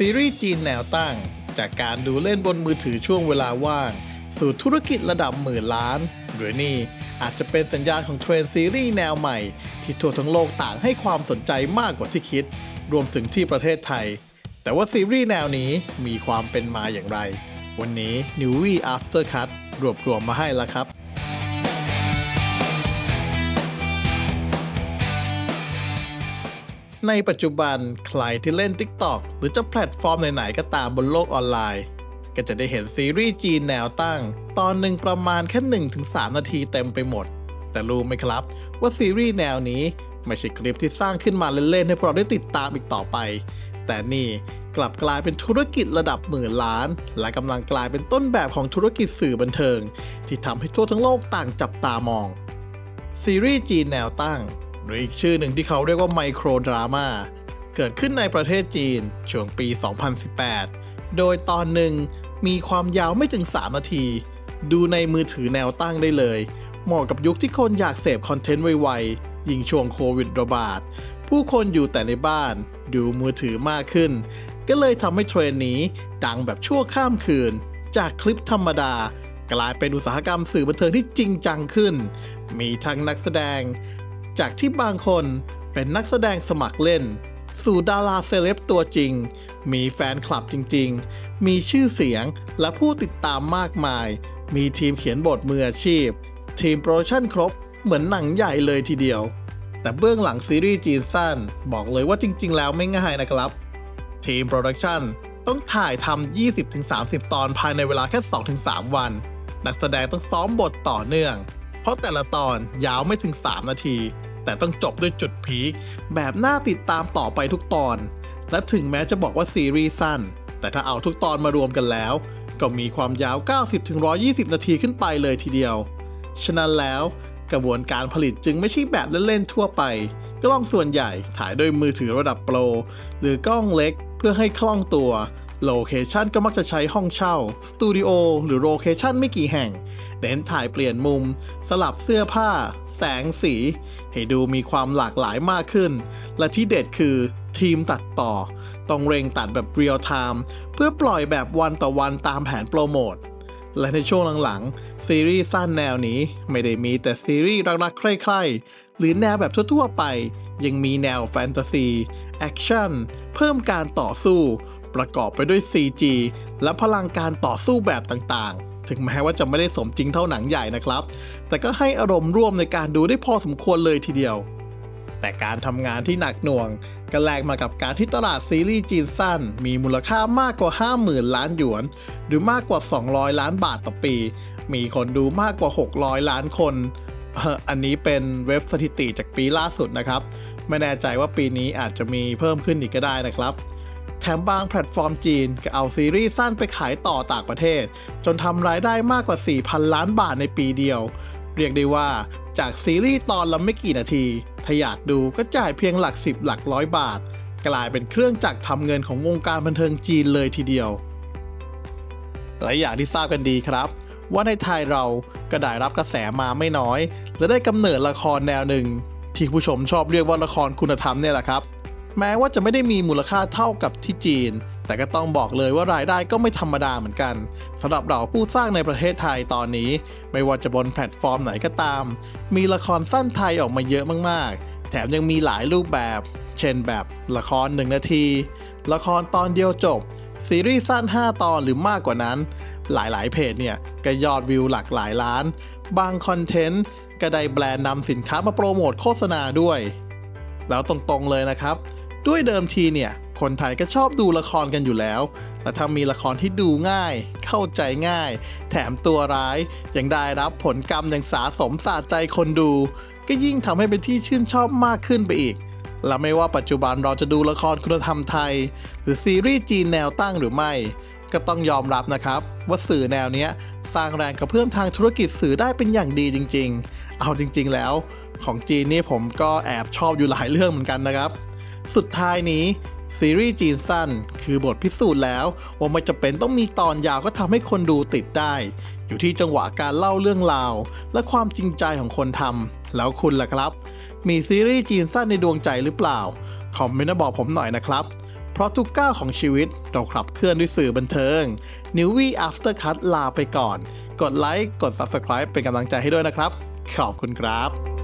ซีรีส์จีนแนวตั้ง จากการดูเล่นบนมือถือช่วงเวลาว่าง สู่ธุรกิจระดับหมื่นล้าน หรือนี่อาจจะเป็นสัญญาณของเทรนด์ซีรีส์แนวใหม่ ที่ทั่วทั้งโลกต่างให้ความสนใจมากกว่าที่คิด รวมถึงที่ประเทศไทย แต่ว่าซีรีส์แนวนี้มีความเป็นมาอย่างไร วันนี้ n e w y After Cut รวบรวมมาให้แล้วครับ ในปัจจุบันใครที่เล่น TikTok หรือจะแพลตฟอร์มไหนๆก็ตามบนโลกออนไลน์ ก็จะได้เห็นซีรีส์จีนแนวตั้ง ตอนหนึ่งประมาณแค่ 1-3 นาทีเต็มไปหมด แต่รู้ไหมครับ ว่าซีรีส์แนวนี้ไม่ใช่คลิปที่สร้างขึ้นมาเล่นๆให้พวกเราได้ติดตามอีกต่อไป แต่นี่กลับกลายเป็นธุรกิจระดับหมื่นล้าน และกำลังกลายเป็นต้นแบบของธุรกิจสื่อบันเทิง ที่ทำให้ทั่วทั้งโลกต่างจับตามอง ซีรีส์จีนแนวตั้ง หรืออีกชื่อหนึ่งที่เขาเรียกว่าไมโครดราม่าเกิดขึ้นในประเทศจีน ช่วงปี 2018 โดยตอนหนึ่งมีความยาวไม่ถึง 3 นาที ดูในมือถือแนวตั้งได้เลย เหมาะกับยุคที่คนอยากเสพคอนเทนต์ไวๆ ยิ่งช่วงโควิดระบาด ผู้คนอยู่แต่ในบ้าน ดูมือถือมากขึ้น ก็เลยทำให้เทรนนี้ดังแบบชั่วข้ามคืน จากคลิปธรรมดา กลายเป็นอุตสาหกรรมสื่อบันเทิงที่จริงจังขึ้น มีทั้งนักแสดง จากที่บางคนเป็นนักแสดงสมัครเล่น สู่ดาราเซเลบตัวจริง มีแฟนคลับจริง ๆ มีชื่อเสียงและผู้ติดตามมากมาย มีทีมเขียนบทมืออาชีพ ทีมโปรดักชั่นครบเหมือนหนังใหญ่เลยทีเดียว แต่เบื้องหลังซีรีส์จีนสั้น บอกเลยว่าจริง ๆ แล้วไม่ง่ายนะครับ ทีมโปรดักชั่นต้องถ่ายทำ 20-30 ตอนภายในเวลาแค่ 2-3 วัน นักแสดงต้องซ้อมบทต่อเนื่อง เพราะแต่ละตอนยาวไม่ถึง 3 นาที แต่ต้องจบด้วยจุดพีคแบบน่าติดตามต่อไปทุกตอน และถึงแม้จะบอกว่าซีรีส์สั้น แต่ถ้าเอาทุกตอนมารวมกันแล้ว ก็มีความยาว 90-120 นาทีขึ้นไปเลยทีเดียว ฉะนั้นแล้วกระบวนการผลิตจึงไม่ใช่แบบเล่นๆทั่วไป กล้องส่วนใหญ่ถ่ายด้วยมือถือระดับโปร หรือกล้องเล็กเพื่อให้คล่องตัว โลเคชันก็มักจะใช้ห้องเช่า สตูดิโอ หรือโลเคชันไม่กี่แห่ง เน้นถ่ายเปลี่ยนมุม สลับเสื้อผ้า แสงสี ให้ดูมีความหลากหลายมากขึ้น และที่เด็ดคือทีมตัดต่อ ต้องเร่งตัดแบบเรียลไทม์เพื่อปล่อยแบบวันต่อวันตามแผนโปรโมทและในช่วงหลังๆ ซีรีส์สั้นแนวนี้ไม่ได้มีแต่ซีรีส์รักๆ ใคร่ๆ หรือแนวแบบทั่วๆไป ยังมีแนวแฟนตาซี แอคชั่น เพิ่มการต่อสู้ ประกอบไปด้วย CG และพลังการต่อสู้แบบต่างๆ ถึงแม้ว่าจะไม่ได้สมจริงเท่าหนังใหญ่นะครับ แต่ก็ให้อารมณ์ร่วมในการดูได้พอสมควรเลยทีเดียว แต่การทำงานที่หนักหน่วงก็แลกมากับการที่ตลาดซีรีส์จีนสั้น มีมูลค่ามากกว่า 50,000 ล้านหยวน หรือมากกว่า 200 ล้านบาทต่อปี มีคนดูมากกว่า 600 ล้านคน อันนี้เป็นเว็บสถิติจากปีล่าสุดนะครับ ไม่แน่ใจว่าปีนี้อาจจะมีเพิ่มขึ้นอีกก็ได้นะครับ แถมบางแพลตฟอร์มจีนก็เอาซีรีส์สั้นไปขายต่อต่างประเทศ จนทำรายได้มากกว่า 4,000 ล้านบาทในปีเดียว เรียกได้ว่าจากซีรีส์ตอนละไม่กี่นาที ถ้าอยากดูก็จ่ายเพียงหลักสิบหลักร้อยบาท กลายเป็นเครื่องจักรทำเงินของวงการบันเทิงจีนเลยทีเดียว และอย่างที่ทราบกันดีครับ ว่าในไทยเราก็ได้รับกระแสมาไม่น้อย และได้กำเนิดละครแนวหนึ่ง ที่ผู้ชมชอบเรียกว่าละครคุณธรรมเนี่ยแหละครับ แม้ว่าจะไม่ได้มีมูลค่าเท่ากับที่จีน แต่ก็ต้องบอกเลยว่ารายได้ก็ไม่ธรรมดาเหมือนกันสำหรับเราผู้สร้างในประเทศไทยตอนนี้ ไม่ว่าจะบนแพลตฟอร์มไหนก็ตาม มีละครสั้นไทยออกมาเยอะมากๆ แถมยังมีหลายรูปแบบ เช่นแบบละคร 1 นาที ละครตอนเดียวจบ ซีรีส์สั้น 5 ตอนหรือมากกว่านั้น หลายๆ เพจเนี่ยก็ยอดวิวหลักหลายล้าน บางคอนเทนต์ก็ได้แบรนด์นำสินค้ามาโปรโมทโฆษณาด้วย แล้วตรงๆเลยนะครับ ด้วยเดิมทีเนี่ย คนไทยก็ชอบดูละครกันอยู่แล้ว และถ้ามีละครที่ดูง่าย เข้าใจง่าย แถมตัวร้าย ยังได้รับผลกรรมอย่างสาสมสาใจคนดู ก็ยิ่งทำให้เป็นที่ชื่นชอบมากขึ้นไปอีก และไม่ว่าปัจจุบันเราจะดูละครคุณธรรมไทย หรือซีรีส์จีนแนวตั้งหรือไม่ ก็ต้องยอมรับนะครับ ว่าสื่อแนวนี้สร้างแรงกระเพื่อมทางธุรกิจสื่อได้เป็นอย่างดีจริง ๆ เอาจริง ๆ แล้ว ของจีนนี่ผมก็แอบชอบอยู่หลายเรื่องเหมือนกันนะครับ สุดท้ายนี้ซีรีส์จีนสั้นคือบทพิสูจน์แล้ว ว่าไม่จำเป็นต้องมีตอนยาวก็ทำให้คนดูติดได้ อยู่ที่จังหวะการเล่าเรื่องราว และความจริงใจของคนทำแล้วคุณล่ะครับ มีซีรีส์จีนสั้นในดวงใจหรือเปล่า คอมเมนต์มาบอกผมหน่อยนะครับ เพราะทุกก้าวของชีวิตเราขับเคลื่อนด้วยสื่อบันเทิง n e w วี่ After Cut ลาไปก่อน กดไลค์กด Subscribe เป็นกำลังใจให้ด้วยนะครับ ขอบคุณครับ